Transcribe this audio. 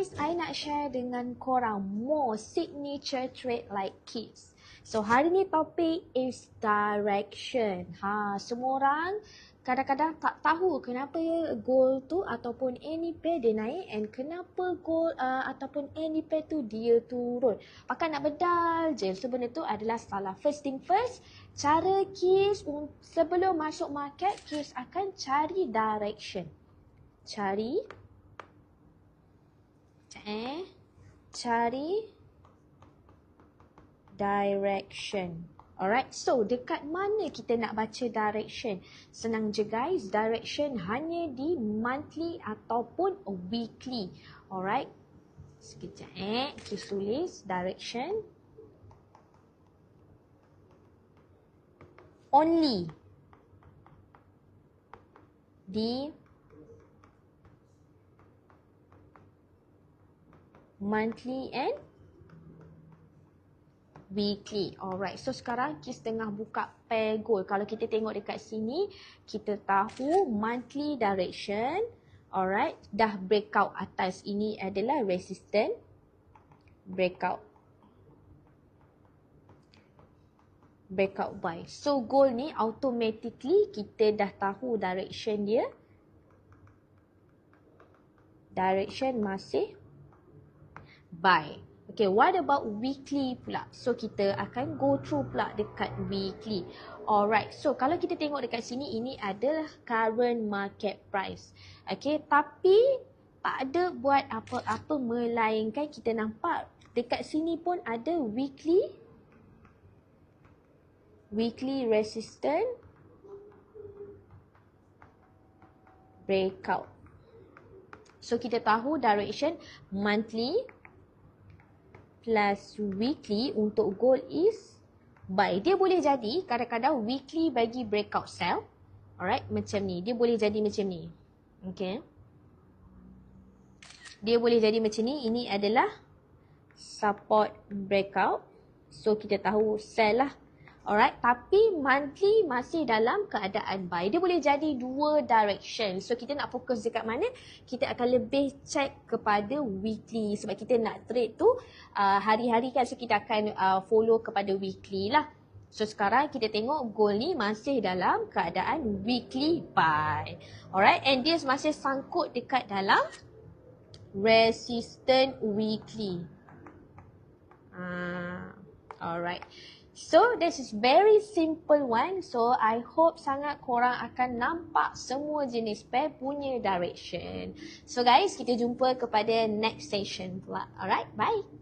guys, I nak share dengan korang more signature trait like kids. So hari ni topik is direction. Ha, semua orang kadang-kadang tak tahu kenapa goal tu ataupun any pair dia naik and kenapa goal uh, ataupun any pair tu dia turun. Pakai nak bedal je. Sebenarnya tu adalah salah. First thing first, cara Kiss sebelum masuk market, Kiss akan cari direction. Cari eh cari direction. Alright, so dekat mana kita nak baca direction? Senang je guys, direction hanya di monthly ataupun weekly. Alright, sekejap eh, kita tulis direction. Only di monthly and weekly. Alright, so sekarang kita tengah buka pair goal. Kalau kita tengok dekat sini, kita tahu monthly direction. Alright, dah breakout atas ini adalah resistant breakout. Breakout buy. So goal ni automatically kita dah tahu direction dia. Direction masih buy. Okay, what about weekly pula? So, kita akan go through pula dekat weekly. Alright, so kalau kita tengok dekat sini, ini adalah current market price. Okay, tapi tak ada buat apa-apa melainkan kita nampak dekat sini pun ada weekly weekly resistance breakout. So, kita tahu direction monthly plus weekly untuk gold is buy. Dia boleh jadi kadang-kadang weekly bagi breakout sell. Alright, macam ni. Dia boleh jadi macam ni. Okay. Dia boleh jadi macam ni. Ini adalah support breakout. So, kita tahu sell lah. Alright, tapi monthly masih dalam keadaan buy. Dia boleh jadi dua direction. So kita nak fokus dekat mana? Kita akan lebih check kepada weekly sebab kita nak trade tu uh, hari-hari kan so kita akan uh, follow kepada weekly lah. So sekarang kita tengok goal ni masih dalam keadaan weekly buy. Alright, and dia masih sangkut dekat dalam resistant weekly. Uh, alright. So this is very simple one. So I hope sangat korang akan nampak semua jenis pair punya direction. So guys, kita jumpa kepada next session pula. Alright, bye.